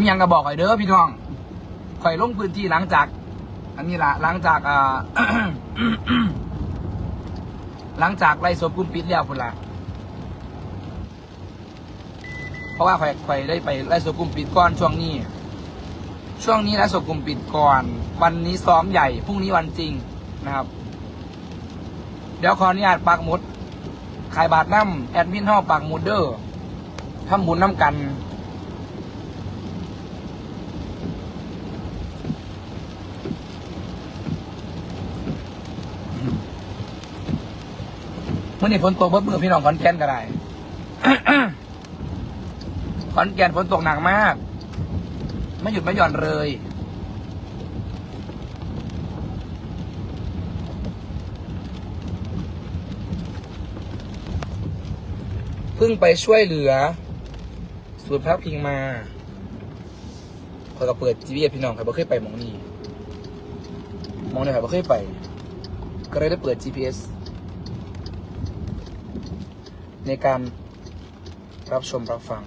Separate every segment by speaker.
Speaker 1: มียังก็บอกข่อยเด้อพี่น้องข่อยลงพื้นที่หลังจาก อันนี้ละหลังจากอ่าหลังจากไล่สวมกลุ่มปิดแล้วพุ่นละเพราะว่าข่อยข่อยได้ไปไล่สวมกลุ่มปิดก่อนช่วงนี้ ช่วงนี้ไล่สวมกลุ่มปิดก่อน วันนี้ซ้อมใหญ่พรุ่งนี้วันจริงนะครับ เดี๋ยวขออนุญาตปักหมุดขายบาทน้ำแอดมินห้องปักหมุดเด้อทำบุญน้ำกัน มื่อนี้ฝนตกเบิ่มือพี่น้องขอนแก่นก็ได้ขอนแก่นฝนตกหนักมาก ไม่หยุดไม่หย่อนเลย เพิ่งไปช่วยเหลือศูนย์พักพิงมาคอยก็เปิดจีวีพี่น้องใครบ่เคยไปมองนี้มองไหนใครบ่เคยไป ก็เลยได้เปิด GPS ในการรับชมรับฟัง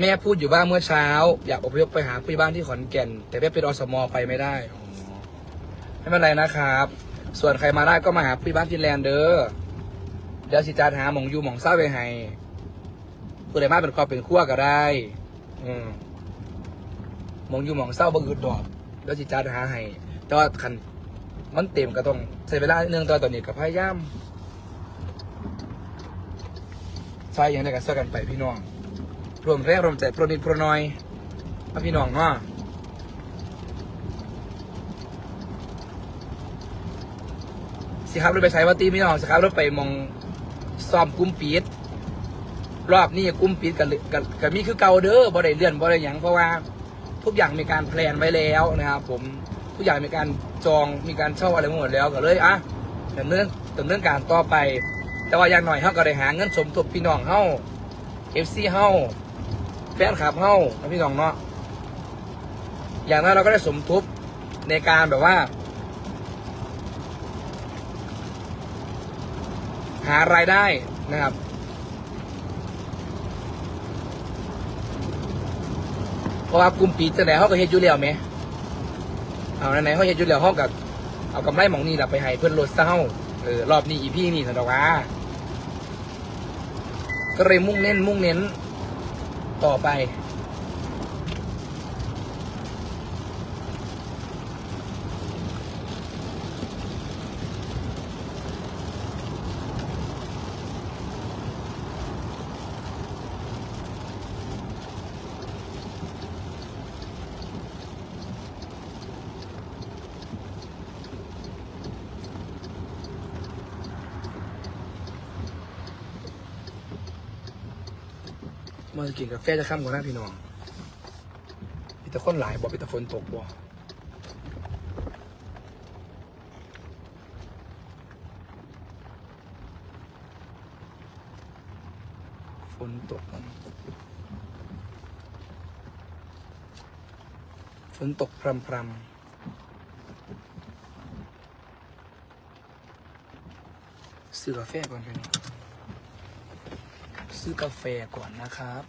Speaker 1: แม่พูดอยู่ว่าเมื่อเช้า อยากอพยพไปหาพี่บ้านที่ขอนแก่น แต่แม่เป็นอสมอไปไม่ได้ ไม่เป็นไรนะครับ ส่วนใครมาได้ก็มาหาพี่บ้านฟินแลนด์เด้อเดี๋ยวสิจานหาหมองยูหมองเศร้าไปให้ผู้ใดมาเป็นครอบเป็นครัวก็ได้ อืมหมองอยู่หมองเศร้าบ่อืดดอกเดี๋ยวสิจานหาให้แต่ว่าคันมันเต็มก็ต้องใช้เวลาเนิดนึงตอนตอนนี้กับพยายามใช่ยังไงกันเสื้อกันไปพี่น้อง รวมแรงรวมใจโปรนิดโปรน้อยพี่น้องเนาะ สิครับรถไปใช้วัตตีพี่น้องสิครับรถไปมองซ้อมกุ้มปีดรอบนี้กุ้มปีดกับกับกับมีคือเก่าเด้อบ่ได้เลื่อนบ่ได้หยังเพราะว่าทุกอย่างมีการแพลนไว้แล้วนะครับผมทุกอย่างมีการจองมีการเช่าอะไรหมดแล้วก็เลยอะดำเนินดำเนินการต่อไป แต่ว่าอย่างหน่อยเขาก็ได้หาเงินสมทบพี่น้องเฮาเอฟซีเฮาแฟนคลับเฮาพี่น้องเนาะอย่างนั้นเราก็ได้สมทบในการแบบว่า หารายได้นะครับ เพราะว่ากลุ่มปีจะไหนเขาก็เฮ็ดอยู่แล้วไหมเอาไหนๆเขาเฮ็ดอยู่แล้วเขากับเอากำไรหมองนี่แหละไปให้เพื่อนลดเศร้าเออรอบนี้อีพี่นี่สันดอกว่าก็เลยมุ่งเน้นมุ่งเน้นต่อไป มื่อกินกาแฟจะข้ามกว่าหน้าพี่น้องมีแต่คนหลายบอกมีแต่ฝนตกบ่ฝนตกฝนตกพรำพรำซื้อกาแฟก่อนพี่น้อง ซื้อกาแฟก่อนนะครับ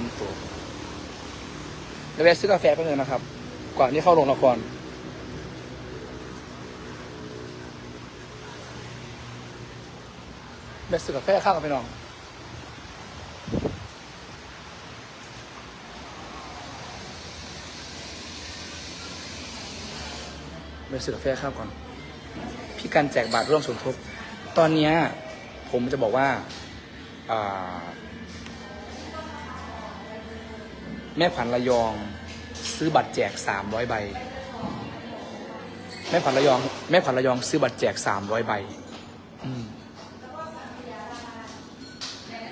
Speaker 1: นตกเดี๋ยวแวะซื้อกาแฟแป๊บนึงนะครับ ก่อนที่เข้าโรงละครแวะซื้อกาแฟข้าวกับพี่น้องไปซื้อกาแฟข้าวก่อน พี่การแจกบัตรร่วมสมทบ ตอนเนี้ยผมจะบอกว่า แม่ผันระยอง ซื้อบัตรแจกสามร้อยใบ แม่ผันระยอง แม่ผันระยอง ซื้อบัตรแจกสามร้อยใบ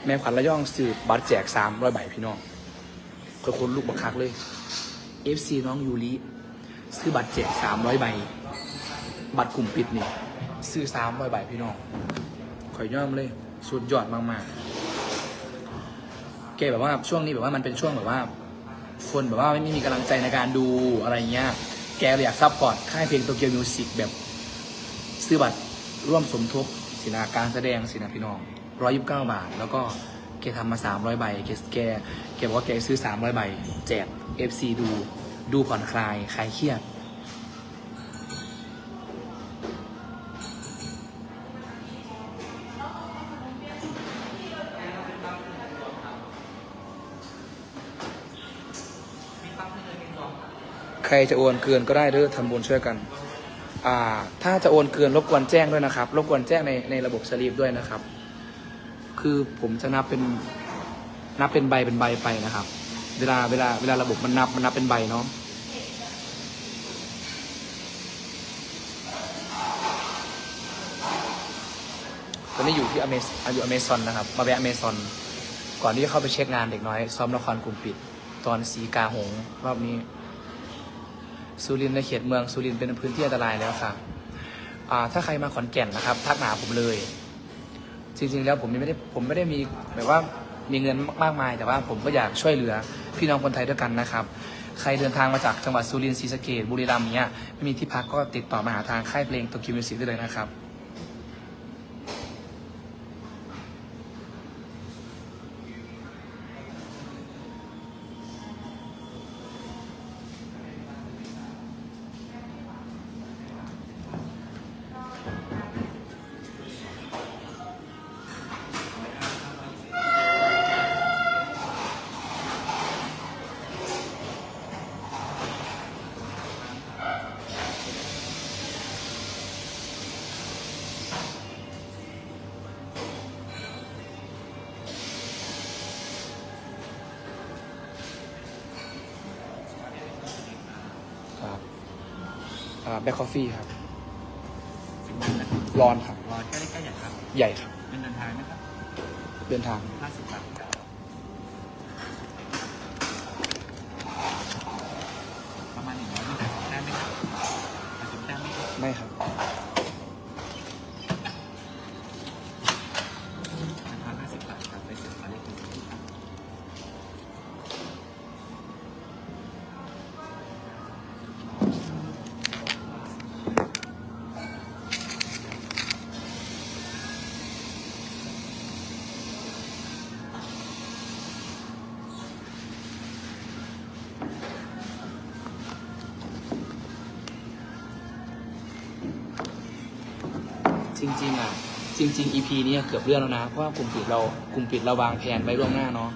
Speaker 1: แม่ผันระยองซื้อบัตรแจกสามร้อยใบพี่น้องคือคนลูกบักคักเลย FC น้องยูริซื้อบัตรแจกสามร้อยใบ บัตรกลุ่มปิดนี่ซื้อสามร้อยใบพี่น้องขอย่อมเลยสุดยอดมากๆแกแบบว่าช่วงนี้แบบว่ามันเป็นช่วงแบบว่า คนแบบว่าไม่มีกำลังใจในการดูอะไรเงี้ย แกเลยอยากซัพพอร์ตค่ายเพลงโตเกียวมิวสิกแบบซื้อบัตรร่วมสมทบศินาการแสดงศินาพี่น้องร้อยยิบเก้าบาท แล้วก็แกทำมาสามร้อยใบแกแกแกบอกว่าแกซื้อสามร้อยใบ แจกเอฟซีดู ดูผ่อนคลายคลายเครียด ใครจะโอนเกินก็ได้เด้อทำบุญช่วยกัน อ่า ถ้าจะโอนเกินรบกวนแจ้งด้วยนะครับ รบกวนแจ้งในในระบบสลีปด้วยนะครับ คือผมจะนับเป็นนับเป็นใบเป็นใบไปนะครับ เวลาเวลาเวลาระบบมันนับมันนับเป็นใบเนาะตอนนี้อยู่ที่อเมซอยู่อเมซอนนะครับ มาแวะอเมซอน ก่อนที่จะเข้าไปเช็คงานเด็กน้อย ซ้อมละครกลุ่มปิด ตอนสีกาหง รอบนี้ สุรินทร์ในเขตเมืองสุรินทร์เป็นพื้นที่อันตรายแล้วค่ะถ้าใครมาขอนแก่นนะครับทักหน้าผมเลย จริงๆแล้วผมไม่ได้ผมไม่ได้มีแบบว่ามีเงินมากมาย แต่ว่าผมก็อยากช่วยเหลือพี่น้องคนไทยด้วยกันนะครับ ใครเดินทางมาจากจังหวัดสุรินทร์ศรีสะเกดบุรีรัมย์เนี้ยไม่มีที่พักก็ติดต่อมาหาทางค่ายเพลงโตคิวมิวสิกได้เลยนะครับ แบ็คคอฟฟี่ครับร้อนครับ
Speaker 2: รอแค่ได้แค่อย่างครับ
Speaker 1: ใหญ่ครับ
Speaker 2: เป็นเดินทางนะครับ
Speaker 1: เดินทาง
Speaker 2: ห้าสิบบาทครับประมาณหนึ่งร้อยมีแต่สองแต้มไหมครับแต่สองแต้มไม่ครับ
Speaker 1: ไม่ครับ
Speaker 2: ริง
Speaker 1: ๆ อะ จริง ๆ EP นี้เกือบเลื่อนแล้วนะ เพราะว่ากลุ่มปิดเรากลุ่มปิดเราวางแผนไว้ล่วงหน้าเนาะ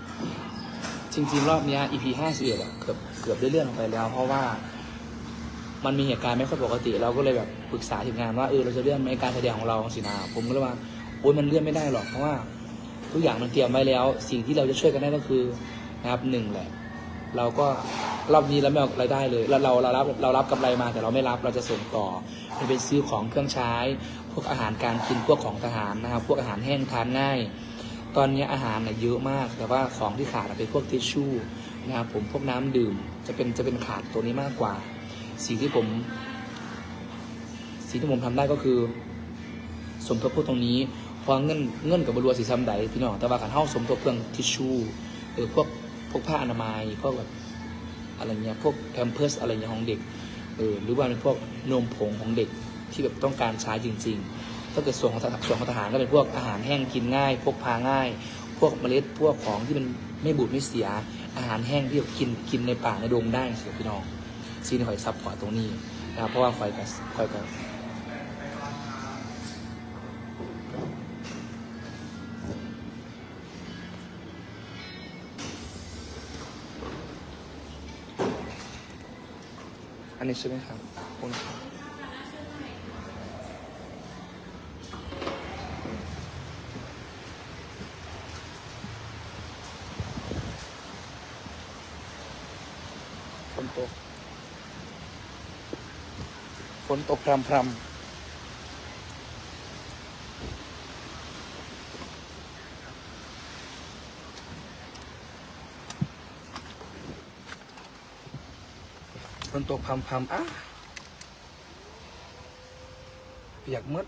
Speaker 1: จริง ๆ รอบเนี้ย EP ห้าสิบเอ็ดอะเกือบเกือบได้เลื่อนออกไปแล้ว เพราะว่า มันมีเหตุการณ์ไม่ค่อยปกติ เราก็เลยแบบปรึกษาทีมงานว่าเออเราจะเลื่อนไหมการแสดงของเราสินะผมก็เลยว่าโอ้ยมันเลื่อนไม่ได้หรอกเพราะว่าทุกอย่างมันเตรียมไว้แล้ว สิ่งที่เราจะช่วยกันได้ก็คือนะครับหนึ่งแหละ เราก็รอบนี้เราไม่เอารายได้เลยเราเราเรารับเรารับกำไรมาแต่เราไม่รับเราจะส่งต่อไปเป็นซื้อของเครื่องใช้ พวกอาหารการกินพวกของทหารนะครับ พวกอาหารแห้งทานง่าย ตอนนี้อาหารน่ะเยอะมาก แต่ว่าของที่ขาดเป็นพวกทิชชู่นะครับผมพวกน้ำดื่มจะเป็นจะเป็นขาดตัวนี้มากกว่า สิ่งที่ผมสิ่งที่ผมทำได้ก็คือ สมทบพวกตรงนี้พราะเงินเงินกับบรัวสีซ้ำใดพี่น้องแต่ว่าการเข้าสมทบเรื่องทิชชู่เออพวกพวกผ้าอนามัยพวกแบบอะไรเงี้ยพวกแพมเพิร์สอะไรเงี้ยของเด็กเออหรือว่าเป็นพวกนมผงของเด็ก ที่แบบต้องการใช้จริง ๆ ถ้าเกิดส่วนของส่วนของทหารก็เป็นพวกอาหารแห้งกินง่ายพวกพาง่าย พวกเมล็ดพวกของที่มันไม่บูดไม่เสีย อาหารแห้งที่แบบกินกินในป่าในดงได้สียพี่น้องซีนคอยซับพอร์ตตรงนี้นะครับเพราะว่าคอยกับคอยกับอันนี้ใช่ไหมครับขอบคุณครับ นตกพรำพรำฝนตกพรำพรำอะเปียกมืด